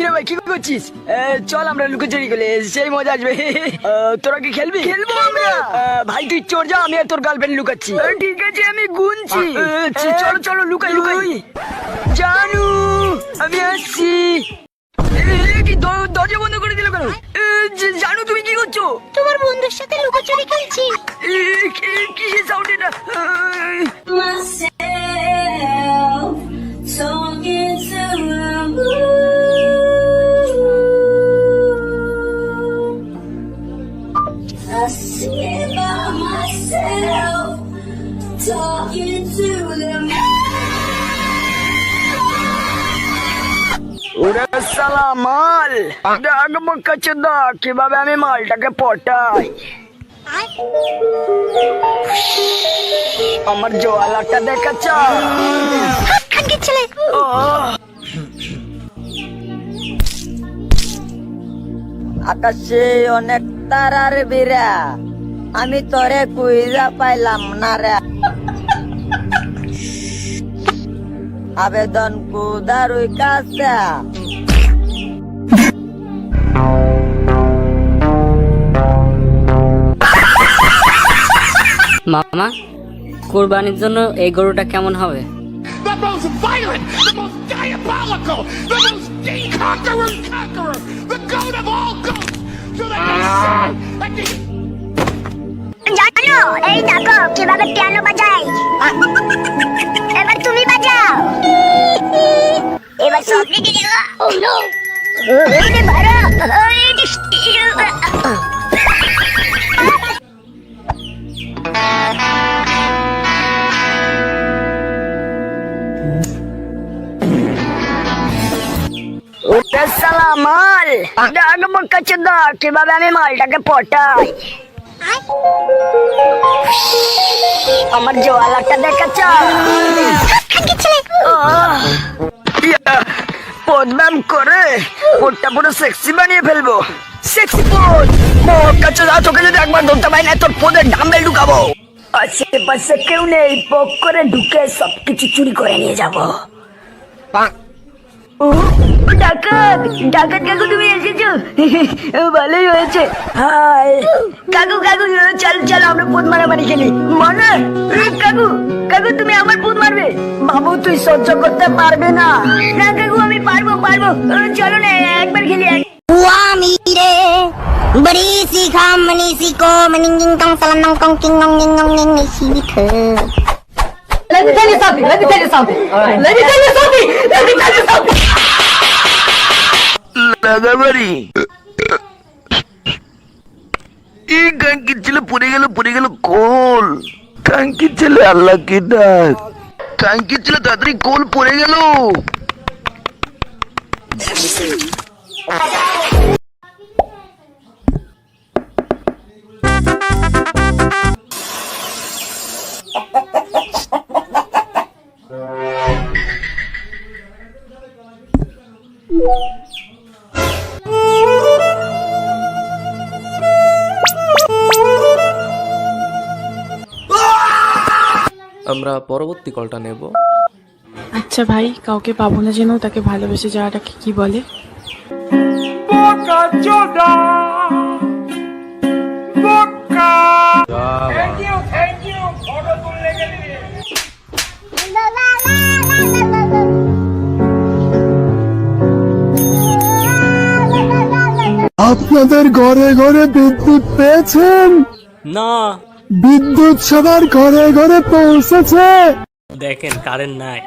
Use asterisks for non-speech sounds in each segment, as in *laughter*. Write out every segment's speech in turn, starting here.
কিরে ভাই কি করছিস? এ, চল আমরা লুকোচুরি খেলে সেই মজা আসবে। *laughs* তোরা কি খেলবি? খেলব আমরা। ভাই তুই চোর যা আমি আর তোর গার্লফ্রেন্ড লুকাচ্ছি। ঠিক আছে আমি গুনছি। এ, চলো চলো লুকাই লুকাই। জানু আমি আসছি। কি দরজা বন্ধ করে দিল কেন? জানু তুমি কি করছ? তোমার বন্ধুর সাথে লুকোচুরি খেলছি। এ, কি- সাউন্ড এটা? Talking to the moon. ওরে সালা মাল দা কীভাবে আমি মালটাকে পটাই। আমার জোয়ালাটা দেখাচ্ছ আকাশে অনেক তারার বিরা আমি তোরে কুইজা পাইলাম না রে। আবেদন কুদারুই কাছা। মামা কুরবানির জন্য এই গরুটা কেমন হবে? বাজাও এবার সব লিখে ও নো ওরে ওরে সালা মাল। ডাক মক্কাচ্ছে দা কীভাবে আমি মালটাকে পটাই। আমার জোয়ালাটা দেখাচ্ছ ছেলে? পদনাম করে পোটটা পুরো সেক্সি বানিয়ে ফেলব। সেক্সি পোদ! কাছে যা চোখে যদি একবার ধরতে পারি না তোর পোদের ডাম্বেল ঢুকাবো। আশেপাশে কেউ নেই পক করে ঢুকে সবকিছু চুরি করে নিয়ে যাব। ডাকাত ডাকাত কাকু, তুমি হয়েছে। হাই কাকু কাকু, চল চল আমরা পুত মারামারি মনে? কাকু কাকু, তুমি আমার পুত মারবে? বাবু, তুই সহ্য করতে পারবে না। কাকু, আমি পারব পারব। চলো না, একবার খেলি Wami de Beri si kamani si ko Meninging kang salam nang kong king nong ning nong Let me tell you something. Let me tell you something. Right. Let me tell you something. Let me tell you something. লাগাবাড়ি এই কাঙ্কির ছেলে পড়ে গেল পড়ে গেল কোল কাঙ্কির ছেলে আল্লাহকে ডাক কাঙ্কির ছেলে তাড়াতাড়ি কোল পড়ে গেল আমরা পরবর্তী কলটা নেব। আচ্ছা ভাই কাউকে পাবো না যেন তাকে ভালোবেসে যাওয়াটাকে কি বলে? আপনাদের ঘরে ঘরে বিদ্যুৎ পেয়েছেন? না। বিদ্যুৎ সবার ঘরে ঘরে পৌঁছেছে। দেখেন কারেন্ট নাই।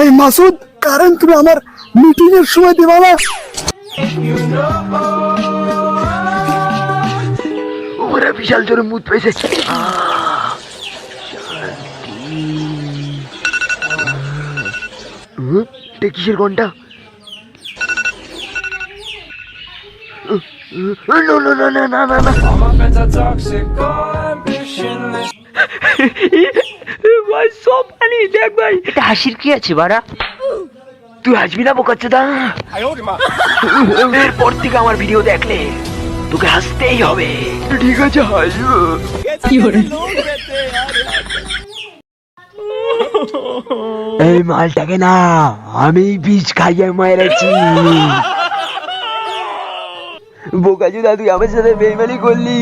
এই মাসুদ কারণ তুমি আমার মিটিং এর সময় দিবা না? ওরা বিশাল জোরে মুদ পেয়েছে। এটা কিসের ঘণ্টা? না না না না না না না ভাই সব পানি দেখ ভাই। এটা হাসির কি আছে বাড়া? তুই হাসবি না বোকাচ্ছে দা? এরপর থেকে আমার ভিডিও দেখলে তোকে হাসতেই হবে। ঠিক আছে হাসবো। এই মালটাকে না আমি বিষ খাইয়ে মেরেছি। বোকাচু দাদু আমার সাথে বেইমানি করলি।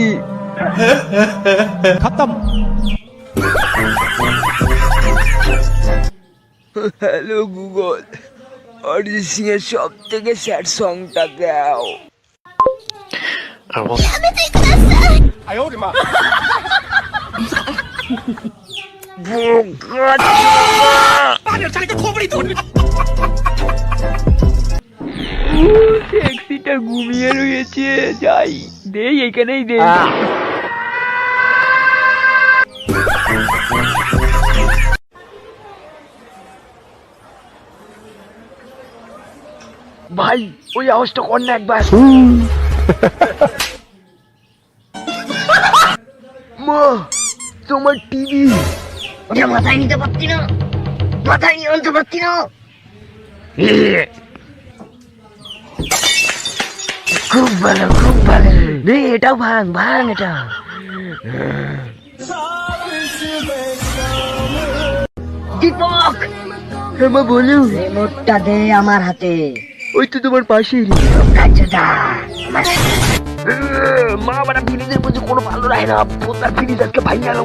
হ্যালো গুগল অরিজিৎ সিং এর সব থেকে স্যাড সংটা দাও। ট্যাক্সিটা ঘুমিয়ে রয়েছে। যাই দেই এখানেই দে ভাই ওই আওয়াজটা কর না একবার। মা তোমার টিভি মাথায় নিতে পারছি না। মাথায় নিয়ে আনতে পারছি না। খুব ভালো খুব ভালো নে এটাও ভাঙ ভাঙ এটা। দীপক! হ্যাঁ মা বলো। রিমোটটা দে আমার হাতে। ওই তো তোমার পাশেই। মা বাড়া ফ্রিজের মধ্যে কোনো ভালো রাখে না। পোতার ফ্রিজ আজকে ভাই গেল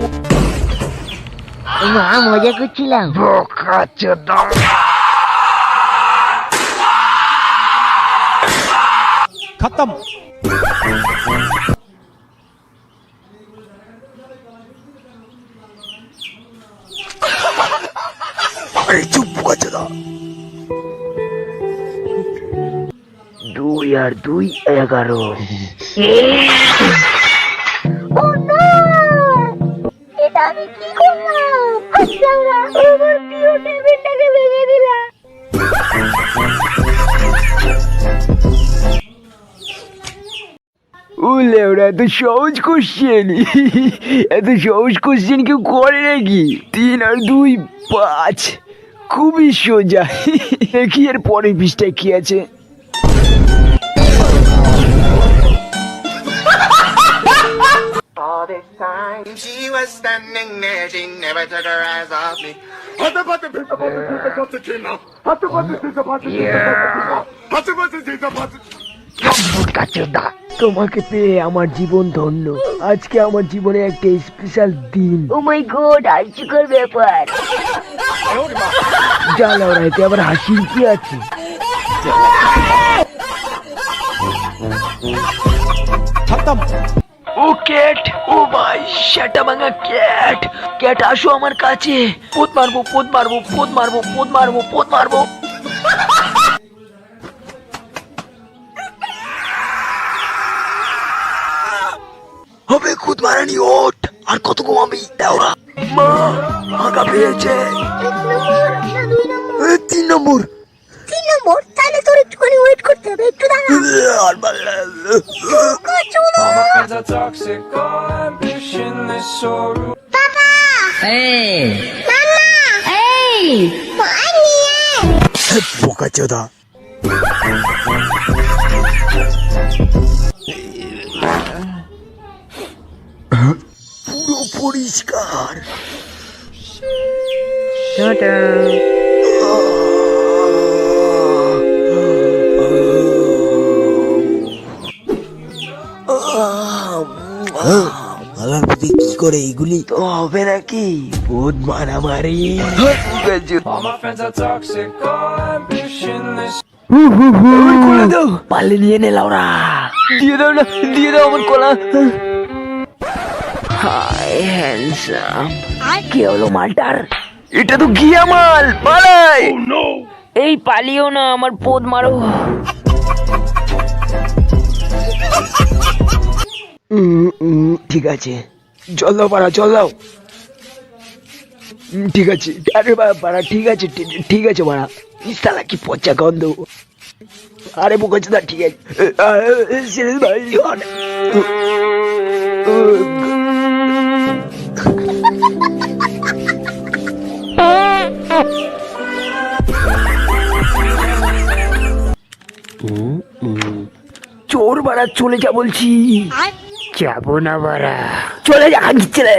মা মজা করছিলাম। আরে চুপ বোকাচ্ছে দুই আর দুই এগারো। এটা আমি কি করলাম? আচ্ছা আমার প্রিয় টেবিলটাকে উলে ওরা এত সহজ কোশ্চেন এত সহজ কোশ্চেন কেউ করে নাকি? তিন আর দুই পাঁচ। খুবই সোজা। দেখি এর পরের পৃষ্ঠায় কি আছে। She was standing there, she never took her eyes off me. তোমাকে পেয়ে আমার জীবন ধন্য। আজকে আমার জীবনে একটা স্পেশাল দিন। ও মাই গড আইসিকর ব্যাপার? জ্বালা ওরা এতে আবার হাসির কি আছে? ও ক্যাট ও ভাই সেটা ভাঙা ক্যাট। ক্যাট আসো আমার কাছে। পোত মারবো পোত মারবো পোত মারবো পোত মারবো পোত মারবো। কত ঘুমাবি দেওরা মা আগা পেয়েছে তিন নম্বর তিন নম্বর তাহলে তোর একটুখানি ওয়েট করতে হবে একটু দাঁড়া আর লাগল। বোকাচোদা পুরো পরিষ্কার। আমার প্রতি কি করে এইগুলি তো হবে নাকি? ভূত মারামারি। খুলে পালে নিয়ে নে লাউরা। দিয়ে দাও না দিয়ে দাও আমার কলা। হাই হ্যান্ডসাম কি হলো মালটার? এটা তো গিয়া মাল পালাই। এই পালিও না আমার পোদ মারো। ঠিক আছে। জল দাও পাড়া জল দাও। ঠিক আছে। আরে পাড়া ঠিক আছে ঠিক- আছে পাড়া। সালা কি পচা গন্ধ। আরে বুকেছে না ঠিক আছে। ভাই বাড়া চলে যা বলছি। যাব না বাড়া। চলে যা ছেলে।